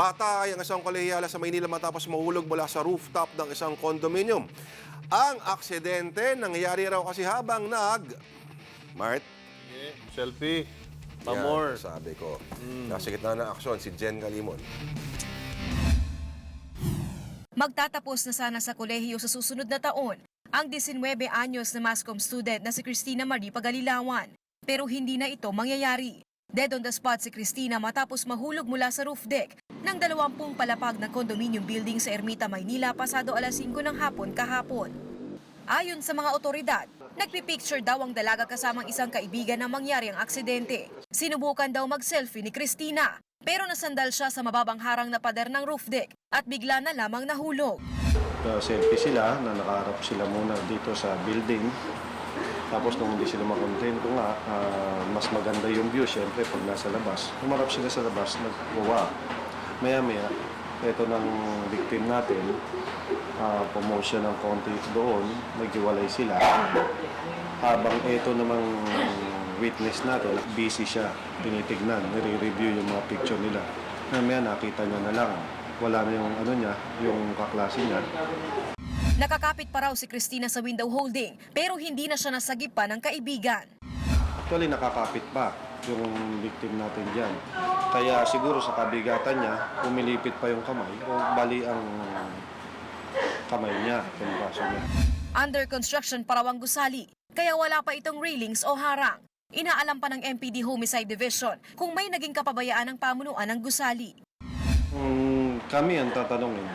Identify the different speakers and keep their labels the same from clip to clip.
Speaker 1: Patay ang isang kolehiyala sa Maynila matapos mahulog mula sa rooftop ng isang condominium. Ang aksidente nangyayari raw kasi habang nag... Mart?
Speaker 2: Selfie.
Speaker 1: Yan,
Speaker 2: Pamor.
Speaker 1: sabi ko. Nasa gitna ng aksyon, si Jen Galimon.
Speaker 3: Magtatapos na sana sa kolehiyo sa susunod na taon ang 19 anyos na mascom student na si Christina Marie Pagalilawan. Pero hindi na ito mangyayari. Dead on the spot si Christina matapos mahulog mula sa roof deck ng 20 palapag na condominium building sa Ermita, Maynila pasado alas 5 ng hapon kahapon. Ayon sa mga otoridad, nagpipicture daw ang dalaga kasamang isang kaibigan na mangyari ang aksidente. Sinubukan daw mag-selfie ni Christina, pero nasandal siya sa mababang harang na pader ng roof deck at bigla na lamang nahulog.
Speaker 4: Uh, selfie sila na nakaharap sila muna dito sa building. Tapos nung hindi sila makontento nga, ah, mas maganda yung view syempre pag nasa labas. Umarap sila sa labas, nagwawa. Maya-maya, ito ng victim natin, uh, promotion ng konti doon, naghiwalay sila. Habang ito namang witness natin, busy siya, tinitignan, nire-review yung mga picture nila. Maya nakita niya na lang, wala na yung ano niya, yung kaklase niya.
Speaker 3: Nakakapit pa raw si Christina sa window holding pero hindi na siya nasagip pa ng kaibigan.
Speaker 4: Actually, nakakapit pa yung victim natin dyan. Kaya siguro sa kabigatan niya, umilipit pa yung kamay o bali ang kamay niya, yung braso niya.
Speaker 3: Under construction pa raw ang gusali kaya wala pa itong railings o harang. Inaalam pa ng MPD Homicide Division kung may naging kapabayaan ng pamunuan ng gusali.
Speaker 4: Mm, kami ang tatanungin,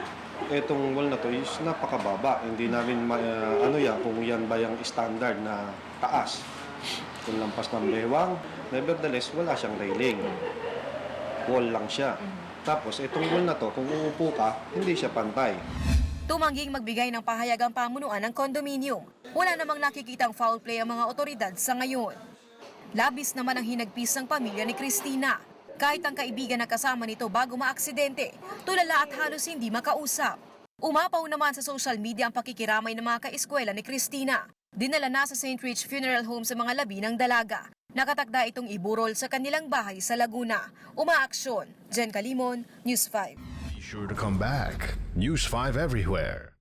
Speaker 4: etong wall na to is napakababa. Hindi namin ma- uh, ano yan, kung yan ba yung standard na taas. Kung lampas ng bewang, nevertheless, wala siyang railing. Wall lang siya. Tapos, itong wall na to, kung uupo ka, hindi siya pantay.
Speaker 3: Tumangging magbigay ng pahayag ang pamunuan ng kondominium. Wala namang nakikitang foul play ang mga otoridad sa ngayon. Labis naman ang hinagpis ng pamilya ni Christina. Kahit ang kaibigan na kasama nito bago maaksidente, tulala at halos hindi makausap. Umapaw naman sa social media ang pakikiramay ng mga kaeskwela ni Christina. Dinala na sa St. Rich Funeral Home sa mga labi ng dalaga. Nakatakda itong iburol sa kanilang bahay sa Laguna. Umaaksyon. Jen Kalimon, News 5.
Speaker 5: Be sure to come back. News 5 everywhere.